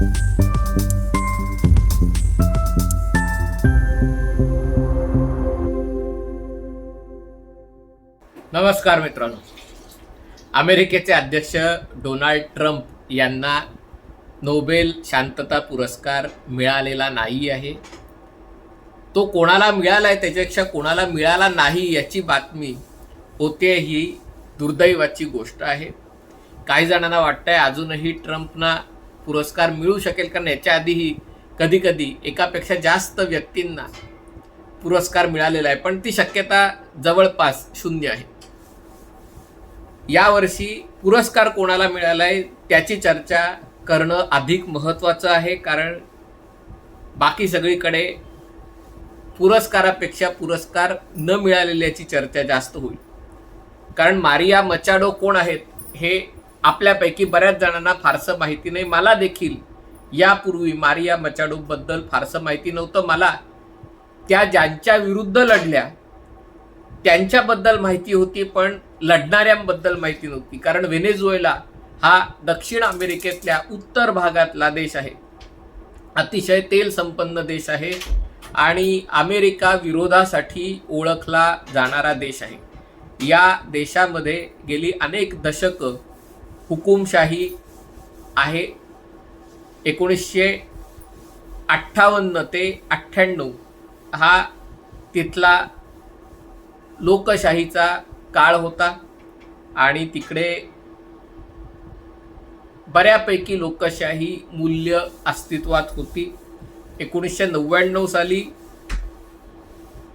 नमस्कार मित्रांनो. अमेरिकेचे अध्यक्ष डोनाल्ड ट्रम्प यांना नोबेल शांतता पुरस्कार मिळालेला नाही आहे. तो कोणाला मिळाला आहे त्याच्यापेक्षा कोणाला मिळाला नाही याची बातमी होते ही दुर्दैवाची गोष्ट आहे. काही जणांना वाटतंय अजूनही ट्रम्पना पुरस्कार मिळू शकेल कारण याच्या आधीही कधीकधी एकापेक्षा जास्त व्यक्तींना पुरस्कार मिळालेला आहे. पण ती शक्यता जवळपास शून्य आहे. यावर्षी पुरस्कार कोणाला मिळाला आहे त्याची चर्चा करणं अधिक महत्त्वाचं आहे. कारण बाकी सगळीकडे पुरस्कारापेक्षा पुरस्कार न मिळालेल्याची चर्चा जास्त होईल. कारण मारिया मचाडो कोण आहेत हे आपल्यापैकी बऱ्याच जणांना फारसं माहिती नाही. मला देखील यापूर्वी मारिया मचाडूबद्दल फारसं माहिती नव्हतं. मला त्या ज्यांच्या विरुद्ध लढल्या त्यांच्याबद्दल माहिती होती पण लढणाऱ्यांबद्दल माहिती नव्हती. कारण व्हेनेझुएला हा दक्षिण अमेरिकेतल्या उत्तर भागातला देश आहे. अतिशय तेल संपन्न देश आहे आणि अमेरिका विरोधासाठी ओळखला जाणारा देश आहे. या देशामध्ये गेली अनेक दशकं हुकुमशाही आहे. एकोणीसशे अठ्ठावन्न ते अठ्ठ्याण्णव हा तिथला लोकशाहीचा काळ होता आणि तिकडे बऱ्यापैकी लोकशाही मूल्य अस्तित्वात होती. एकोणीसशे नव्याण्णव साली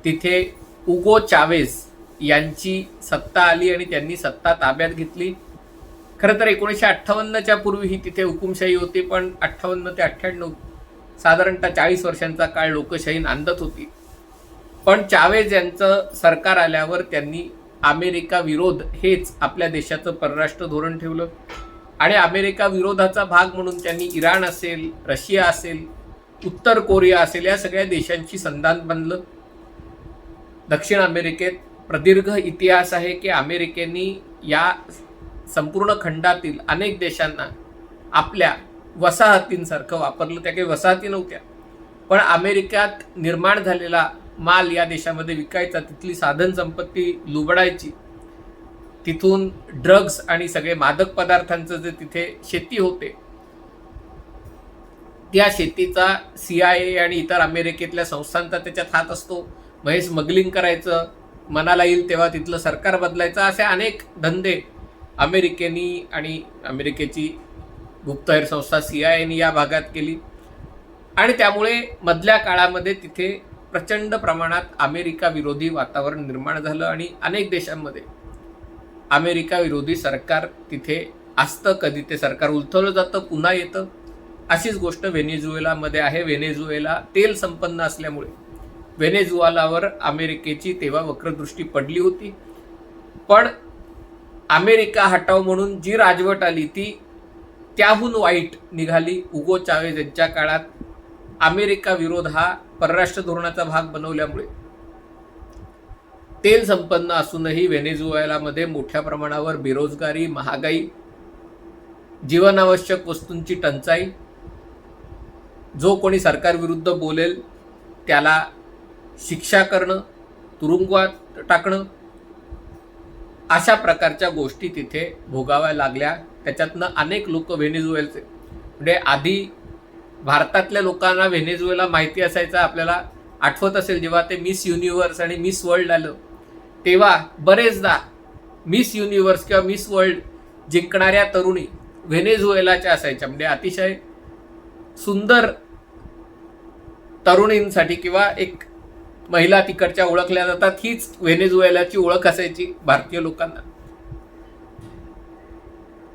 तिथे उगो चावेज यांची सत्ता आली आणि त्यांनी सत्ता ताब्यात घेतली. खरं तर एकोणीसशे अठ्ठावन्नच्या पूर्वीही तिथे हुकुमशाही होती पण अठ्ठावन्न ते अठ्ठ्याण्णव साधारणतः चाळीस वर्षांचा काळ लोकशाही नांदत होती. पण चावेज यांचं सरकार आल्यावर त्यांनी अमेरिका विरोध हेच आपल्या देशाचं परराष्ट्र धोरण ठेवलं. आणि अमेरिका विरोधाचा भाग म्हणून त्यांनी इराण असेल रशिया असेल उत्तर कोरिया असेल या सगळ्या देशांची संधान बांधलं. दक्षिण अमेरिकेत प्रदीर्घ इतिहास आहे की अमेरिकेने या संपूर्ण खंडातील अनेक देशांना आपल्या वसाहतींसारखं वापरलं. त्या काही वसाहती नव्हत्या. पण अमेरिकेत निर्माण झालेला माल या देशामध्ये विकायचा तिथली साधन संपत्ती लुबडायची. तिथून ड्रग्ज आणि सगळे मादक पदार्थांचं जे तिथे शेती होते त्या शेतीचा सी आय ए आणि इतर अमेरिकेतल्या संस्थांचा त्याच्यात हात असतो. मग स्मगलिंग करायचं मनाला येईल तेव्हा तिथलं सरकार बदलायचं असे अनेक धंदे अमेरिकेनी आणि अमेरिकेची गुप्तहेर संस्था सी आय एनी या भागात केली. आणि त्यामुळे मधल्या काळामध्ये तिथे प्रचंड प्रमाणात अमेरिका विरोधी वातावरण निर्माण झालं आणि अनेक देशांमध्ये अमेरिका विरोधी सरकार तिथे असतं कधी ते सरकार उलथवलं जातं पुन्हा येतं. अशीच गोष्ट व्हेनेझुएलामध्ये आहे. व्हेनेझुएला तेल संपन्न असल्यामुळे व्हेनेझुएलावर अमेरिकेची तेव्हा वक्रदृष्टी पडली होती. पण अमेरिका हटाव म्हणून जी राजवट आली ती त्याहून वाईट निघाली. उगो चावेज यांच्या काळात अमेरिका विरोध हा परराष्ट्र धोरणाचा भाग बनवल्यामुळे. तेल संपन्न असूनही व्हेनेझुएलामध्ये मोठ्या प्रमाणावर बेरोजगारी महागाई जीवनावश्यक वस्तूंची टंचाई जो कोणी सरकारविरुद्ध बोलेल त्याला शिक्षा करणं तुरुंगात टाकणं अशा प्रकारच्या गोष्टी तिथे भोगाव्या लागल्या. त्याच्यातनं अनेक लोक व्हेनेझुएलचे. म्हणजे आधी भारतातल्या लोकांना व्हेनेझुएला माहिती असायचं आपल्याला आठवत असेल जेव्हा ते मिस युनिव्हर्स आणि मिस वर्ल्ड आलं. तेव्हा बरेचदा मिस युनिव्हर्स किंवा मिस वर्ल्ड जिंकणाऱ्या तरुणी व्हेनेझुएलाच्या असायच्या. म्हणजे अतिशय सुंदर तरुणींसाठी किंवा एक महिला तिकडच्या ओळखल्या जातात. हीच व्हेनेझुएलाची ओळख असायची भारतीय लोकांना.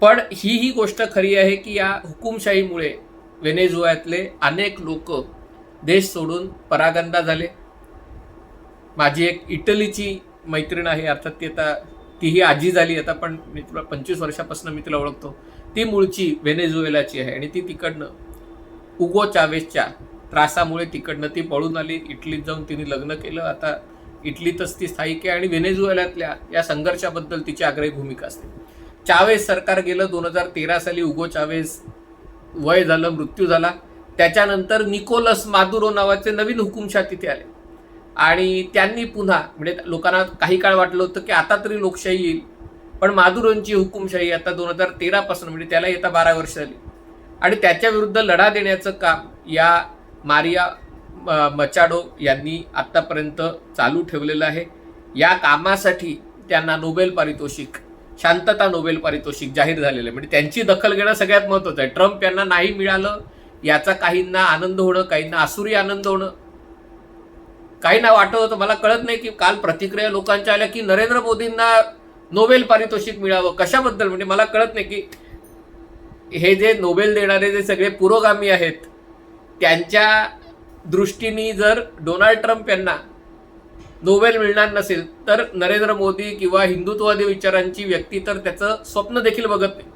पण ही ही गोष्ट खरी आहे की या हुकुमशाहीमुळे व्हेनेझुएतले अनेक लोक देश सोडून परागंदा झाले. माझी एक इटलीची मैत्रीण आहे अर्थात ती आता तीही आजी झाली आता पण मी तुला पंचवीस वर्षापासून मी तिला ओळखतो. ती मूळची व्हेनेझुएलाची आहे आणि ती तिकडनं उगो चावेसच्या त्रासामुळे तिकडनं ती पळून आली इटलीत जाऊन तिने लग्न केलं. आता इटलीतच ती स्थायिक आहे आणि व्हेनेझुएलातल्या या संघर्षाबद्दल तिची आग्रही भूमिका असते. चावेस सरकार गेलं दोन हजार तेरा साली उगो चावेस वय झालं मृत्यू झाला. त्याच्यानंतर निकोलस मादुरो नावाचे नवीन हुकुमशाह तिथे आले. आणि त्यांनी पुन्हा म्हणजे लोकांना काही काळ वाटलं होतं की आता तरी लोकशाही येईल पण मादुरोंची हुकुमशाही आता दोन हजार तेरापासून म्हणजे त्याला येता बारा वर्ष झाली. आणि त्याच्या विरुद्ध लढा देण्याचं काम या मारिया म- मचाडो यांनी आत्तापर्यंत चालू ठेवलेलं आहे. या कामासाठी त्यांना नोबेल पारितोषिक शांतता नोबेल पारितोषिक जाहीर झालेलं आहे. म्हणजे त्यांची दखल घेणं सगळ्यात महत्त्वाचं आहे. ट्रम्प यांना नाही मिळालं याचा काहींना आनंद होणं काहींना आसुरी आनंद होणं. काहींना वाटत होतं मला कळत नाही की काल प्रतिक्रिया लोकांच्या आल्या की नरेंद्र मोदींना नोबेल पारितोषिक मिळावं. कशाबद्दल? म्हणजे मला कळत नाही की हे जे नोबेल देणारे जे सगळे पुरोगामी आहेत त्यांच्या दृष्टीने जर डोनाल्ड ट्रम्प यांना नोबेल मिळणार नसेल तर नरेंद्र मोदी किंवा हिंदुत्ववादी विचारांची व्यक्ती तर त्याचं स्वप्न देखील बघत नाही.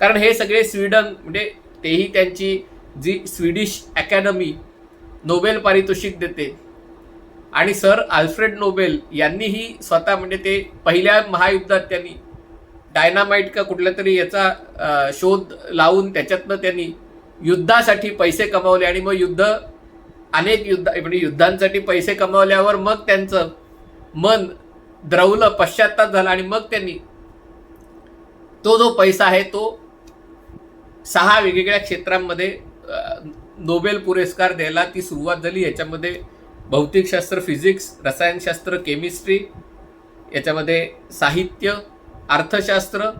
कारण हे सगळे स्वीडन म्हणजे तेही त्यांची जी स्वीडिश अकॅडमी नोबेल पारितोषिक देते. आणि सर आल्फ्रेड नोबेल यांनीही स्वतः म्हणजे ते पहिल्या महायुद्धात त्यांनी डायनामाइट का कुठल्या तरी याचा शोध लावून त्याच्यातनं त्यांनी युद्धासाठी पैसे कमावले आणि मग युद्ध अनेक युद्ध म्हणजे युद्धांसाठी पैसे कमावल्यावर मग त्यांचं मन द्रवलं पश्चाताप झाला आणि मग त्यांनी तो जो पैसा आहे तो सहा वेगवेगळ्या क्षेत्रांमध्ये नोबेल पुरस्कार द्यायला ती सुरुवात झाली. याच्यामध्ये भौतिकशास्त्र फिजिक्स रसायनशास्त्र केमिस्ट्री याच्यामध्ये साहित्य अर्थशास्त्र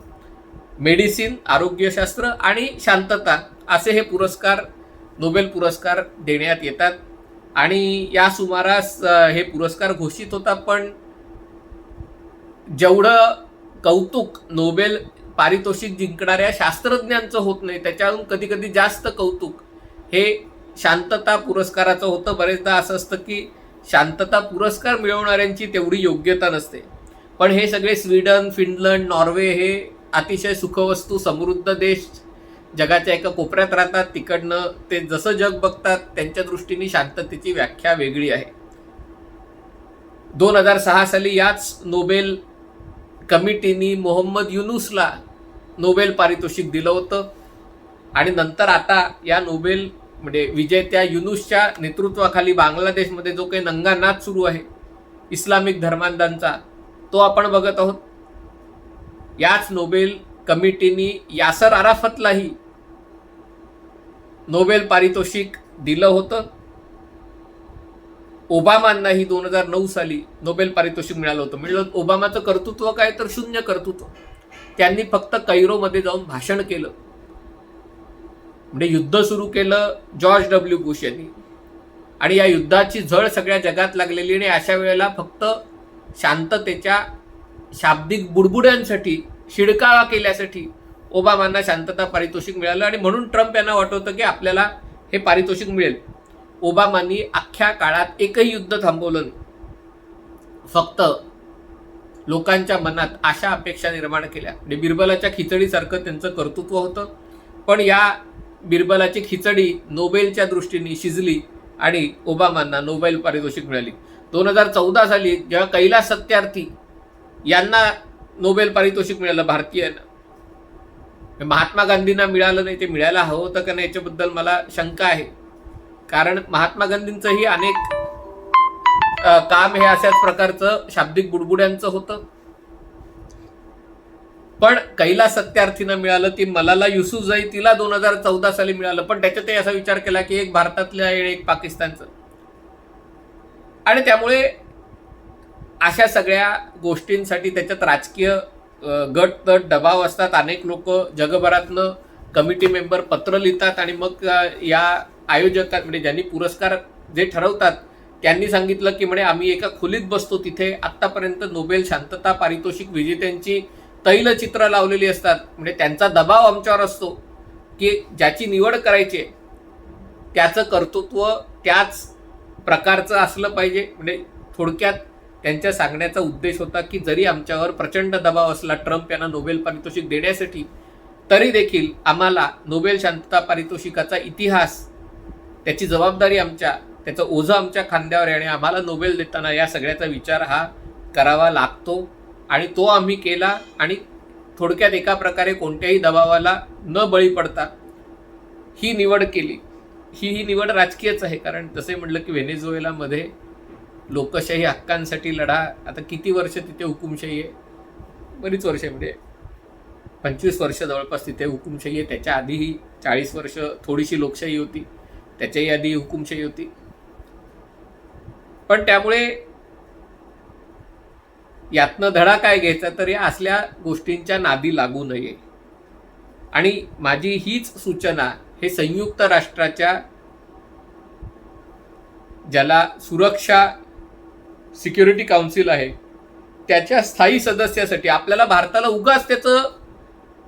मेडिसिन आरोग्यशास्त्र आणि शांतता असे हे पुरस्कार नोबेल पुरस्कार देण्यात येतात. आणि या सुमारास हे पुरस्कार घोषित होतात पण जेवढं कौतुक नोबेल पारितोषिक जिंकणाऱ्या शास्त्रज्ञांचं होत नाही त्याच्याहून कधी कधी जास्त कौतुक हे शांतता पुरस्काराचं होतं. बरेचदा असं असतं की शांतता पुरस्कार मिळवणाऱ्यांची तेवढी योग्यता नसते. पण हे सगळे स्वीडन फिनलंड नॉर्वे हे अतिशय सुखवस्तू समृद्ध देश जगाच्या एका कोपऱ्यात राहतात. तिकडनं ते जसं जग बघतात त्यांच्या दृष्टीने शांततेची व्याख्या वेगळी आहे. दोन हजार सहा साली याच नोबेल कमिटीनी मोहम्मद युनुसला नोबेल पारितोषिक दिलं होतं. आणि नंतर आता या नोबेल म्हणजे विजेत्या युनुसच्या नेतृत्वाखाली बांगलादेशमध्ये जो काही नंगानाच सुरू आहे इस्लामिक धर्मांधांचा तो आपण बघत आहोत. याच नोबेल कमिटीनी यासर आराफतलाही नोबेल पारितोषिक दिलं होतं. ओबामांनाही दोन हजार नऊ साली नोबेल पारितोषिक मिळालं होतं. म्हणजे ओबामाचं कर्तृत्व काय तर शून्य कर्तृत्व. त्यांनी फक्त कैरोमध्ये जाऊन भाषण केलं. म्हणजे युद्ध सुरू केलं जॉर्ज डब्ल्यू बुश यांनी. आणि या युद्धाची झळ सगळ्या जगात लागलेली आणि अशा वेळेला फक्त शांततेच्या शाब्दिक बुडबुड्यांसाठी शिडकावा केल्यासाठी ओबामांना शांतता पारितोषिक मिळालं आणि म्हणून ट्रम्प यांना वाटवतं की आपल्याला हे पारितोषिक मिळेल. ओबामांनी अख्ख्या काळात एकही युद्ध थांबवलं नाही. फक्त लोकांच्या मनात आशा अपेक्षा निर्माण केल्या. म्हणजे बिरबलाच्या खिचडीसारखं त्यांचं कर्तृत्व होतं. पण या बिरबलाची खिचडी नोबेलच्या दृष्टीने शिजली आणि ओबामांना नोबेल पारितोषिक मिळाली. दोन हजार चौदा साली जेव्हा कैलास सत्यार्थी यांना नोबेल पारितोषिक मिळालं भारतीयांना महात्मा गांधींना मिळालं नाही ते मिळायला हवं होतं का नाही याच्याबद्दल मला शंका आहे. कारण महात्मा गांधींचंही अनेक काम हे अशाच प्रकारचं शाब्दिक बुडबुड्यांचं होतं. पण कैला सत्यार्थीनं मिळालं ती मलाला युसुफजाई तिला दोन हजार चौदा साली मिळालं. पण त्याच्यातही असा विचार केला की एक भारतातलं एक पाकिस्तानचं. आणि त्यामुळे अशा सगळ्या गोष्टींसाठी त्याच्यात राजकीय गट तट दबाव असतात. अनेक लोक जगभरातनं कमिटी मेंबर पत्र लिहितात आणि मग या आयोजकात म्हणजे ज्यांनी पुरस्कार जे ठरवतात त्यांनी सांगितलं की म्हणे आम्ही एका खोलीत बसतो. तिथे आत्तापर्यंत नोबेल शांतता पारितोषिक विजेत्यांची तैलचित्र लावलेली असतात. म्हणजे त्यांचा दबाव आमच्यावर असतो की ज्याची निवड करायची आहे त्याचं कर्तृत्व त्याच प्रकारचं असलं पाहिजे. म्हणजे थोडक्यात त्यांच्या सांगण्याचा उद्देश होता की जरी आमच्यावर प्रचंड दबाव असला ट्रम्प यांना नोबेल पारितोषिक देण्यासाठी तरी देखील आम्हाला नोबेल शांतता पारितोषिकाचा इतिहास त्याची जबाबदारी आमच्या त्याचं ओझं आमच्या खांद्यावर आणि आम्हाला नोबेल देताना या सगळ्याचा विचार हा करावा लागतो. आणि तो आम्ही केला आणि थोडक्यात एका प्रकारे कोणत्याही दबावाला न बळी पडता ही निवड केली. ही ही निवड राजकीयच आहे कारण तसे म्हटलं की व्हेनेझुएलामध्ये लोकशाही हक्कांसाठी लढा. आता किती वर्ष तिथे हुकुमशाही आहे? बरीच वर्ष आहे. म्हणजे पंचवीस वर्ष जवळपास तिथे हुकुमशाही आहे. त्याच्या आधीही चाळीस वर्ष थोडीशी लोकशाही होती. त्याच्याही आधी हुकुमशाही होती. पण त्यामुळे यातनं धडा काय घ्यायचा? तर या असल्या गोष्टींच्या नादी लागू नये. आणि माझी हीच सूचना हे संयुक्त राष्ट्राच्या ज्याला सुरक्षा सिक्युरिटी काउन्सिल आहे. त्याच्या स्थायी सदस्यासाठी आपल्याला भारताला उगाच त्याचं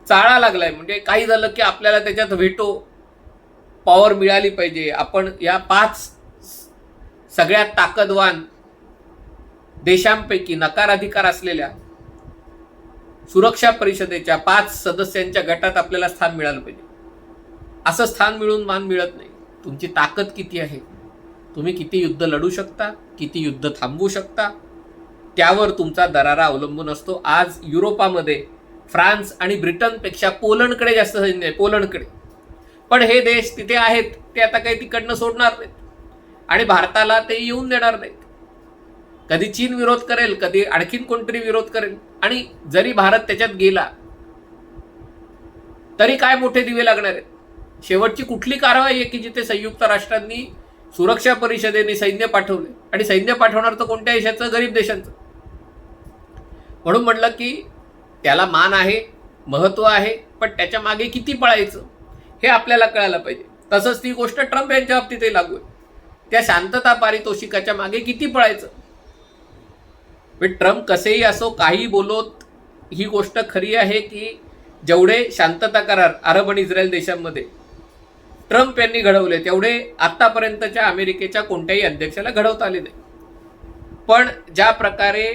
चाळा लागलाय. म्हणजे काही झालं की आपल्याला त्याच्यात व्हेटो पॉवर मिळाली पाहिजे. आपण या पाच सगळ्यात ताकदवान देशांपैकी नकाराधिकार असलेल्या सुरक्षा परिषदेच्या पाच सदस्यांच्या गटात आपल्याला स्थान मिळालं पाहिजे. असं स्थान मिळून मान मिळत नाही. तुमची ताकद किती आहे? तुम्ही किती युद्ध लढू शकता किती युद्ध थांबवू शकता त्यावर तुमचा दरारा अवलंबून असतो. आज युरोपामध्ये फ्रान्स आणि ब्रिटनपेक्षा पोलंडकडे जास्त सैन्य आहे पोलंडकडे. पण हे देश तिथे आहेत ते आता काही तिकडनं सोडणार नाहीत. आणि भारताला ते येऊन देणार नाहीत. कधी चीन विरोध करेल कधी आणखीन कोणतरी विरोध करेल. आणि जरी भारत त्याच्यात गेला तरी काय मोठे दिवे लागणार आहेत? शेवटची कुठली कारवाई आहे की जिथे संयुक्त राष्ट्रांनी सुरक्षा परिषदेने सैन्य पाठवले. आणि सैन्य पाठवणार तर कोणत्या देशाचं? गरीब देशांचं. म्हणून म्हटलं की त्याला मान आहे महत्त्व आहे पण त्याच्यामागे किती पळायचं? हे आपल्याला कळायला पाहिजे. तसंच ती गोष्ट ट्रम्प यांच्या बाबतीतही लागू आहे. त्या शांतता पारितोषिकाच्या मागे किती पळायचं? म्हणजे ट्रम्प कसेही असो काही बोलोत ही गोष्ट खरी आहे की जेवढे शांतता करार अरब आणि इस्रायल देशांमध्ये ट्रम्प यांनी घडवले तेवढे आत्तापर्यंतच्या अमेरिकेच्या कोणत्याही अध्यक्षाला घडवता आले नाही. पण ज्या प्रकारे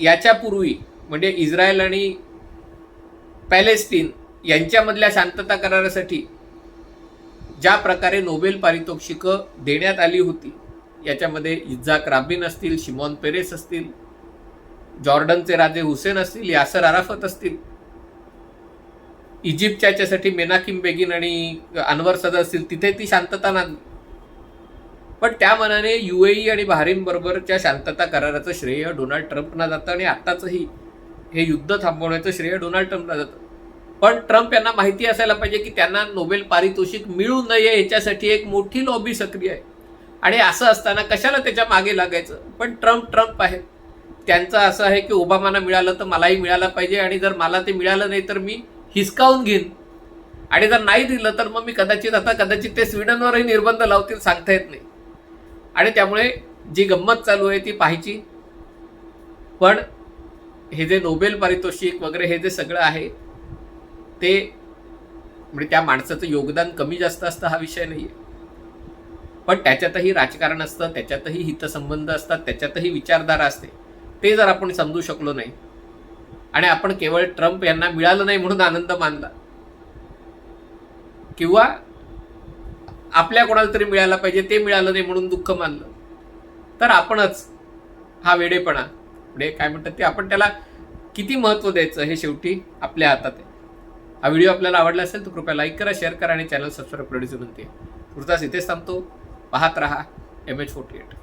याच्यापूर्वी म्हणजे इस्रायल आणि पॅलेस्टीन यांच्यामधल्या शांतता करारासाठी ज्या प्रकारे नोबेल पारितोषिकं देण्यात आली होती याच्यामध्ये इज्जाक राबिन असतील शिमॉन पेरेस असतील जॉर्डनचे राजे हुसेन असतील यासर अराफत असतील इजिप्तच्या याच्यासाठी मेनाकिम बेगिन आणि अनवर सदा असतील तिथे ती शांतता ना पण त्या मनाने युएई आणि बहारीन बरोबरच्या शांतता कराराचं श्रेय डोनाल्ड ट्रम्पना जातं आणि आत्ताचंही हे युद्ध थांबवण्याचं श्रेय डोनाल्ड ट्रम्पला जातं. पण ट्रम्प यांना माहिती असायला पाहिजे की त्यांना नोबेल पारितोषिक मिळू नये याच्यासाठी एक मोठी लॉबी सक्रिय आहे. आणि असं असताना कशाला त्याच्यामागे लागायचं? पण ट्रम्प ट्रम्प आहे. त्यांचं असं आहे की ओबामाना मिळालं तर मलाही मिळालं पाहिजे आणि जर मला ते मिळालं नाही तर मी हिसकावून घेईन. आणि जर नाही दिलं तर मग मी कदाचित आता कदाचित ते स्वीडनवरही निर्बंध लावतील सांगता येत नाही. आणि त्यामुळे जी गंमत चालू आहे ती पाहायची. पण हे जे नोबेल पारितोषिक वगैरे हे जे सगळं आहे ते म्हणजे त्या माणसाचं योगदान कमी जास्त असतं हा विषय नाही आहे पण त्याच्यातही राजकारण असतं त्याच्यातही हितसंबंध असतात त्याच्यातही विचारधारा असते. ते जर आपण समजू शकलो नाही आणि आपण केवळ ट्रम्प यांना मिळालं नाही म्हणून आनंद मानला. किंवा आपल्या कोणाला तरी मिळायला पाहिजे ते मिळालं नाही म्हणून दुःख मानलं. तर आपणच हा वेडेपणा पुढे काय म्हणतात ते आपण त्याला किती महत्त्व द्यायचं हे शेवटी आपल्या हातात आहे. हा व्हिडिओ आपल्याला आवडला असेल तर कृपया लाईक करा शेअर करा आणि चॅनल सबस्क्राईब करण्याची विनंती आहे. तुर्तास इथेच थांबतो. पाहत रहा एम एच फोर्टी एट